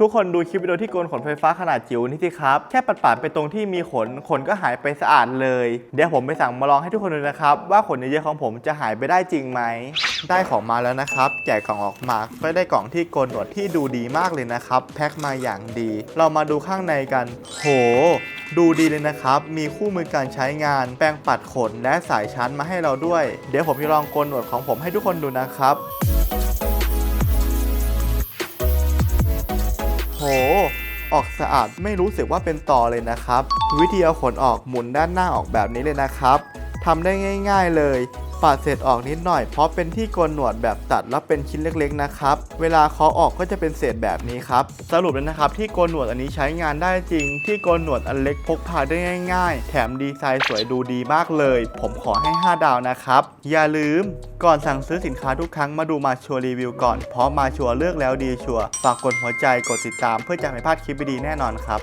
ทุกคนดูคลิปวิดีโอที่โกนขนไฟฟ้าขนาดจิ๋วนี่สิครับ แค่ปัดปาดๆไปตรงที่มีขน ขนก็หายไปสะอาดเลย เดี๋ยวผมไปสั่งมาลองให้ทุกคนดูนะครับ ว่าขนเยอะๆของผมจะหายไปได้จริงไหม ได้ของมาแล้วนะครับ แกะกล่องออกมาก็ได้กล่องที่โกนหนวดที่ดูดีมากเลยนะครับ แพ็คมาอย่างดี เรามาดูข้างในกัน โหดูดีเลยนะครับ มีคู่มือการใช้งาน แปรงปัดขนและสายชั้นมาให้เราด้วย เดี๋ยวผมจะลองโกนหนวดของผมให้ทุกคนดูนะครับ ออกสะอาดไม่รู้สึกว่าเป็นตอเลยนะครับ วิธีเอาขนออกหมุนด้านหน้าออกแบบนี้เลยนะครับทำได้ง่าย ๆเลย ปาดเศษออกนิดหน่อย เพราะเป็นที่โกนหนวดแบบตัดแล้วเป็นชิ้นเล็กๆนะครับ เวลาเคาะออกก็จะเป็นเศษแบบนี้ครับ สรุปเลยนะครับ ที่โกนหนวดอันนี้ใช้งานได้จริง ที่โกนหนวดอันเล็กพกพาได้ง่าย ๆ แถมดีไซน์สวยดูดีมากเลย ผมขอให้ 5 ดาวนะครับ อย่าลืม ก่อนสั่งซื้อสินค้าทุกครั้งมาดูมาชัวรีวิวก่อน เพราะมาชัวเลือกแล้วดีชัวฝากกดหัวใจกดติดตาม เพื่อจะไม่พลาดคลิปดีๆแน่นอนครับ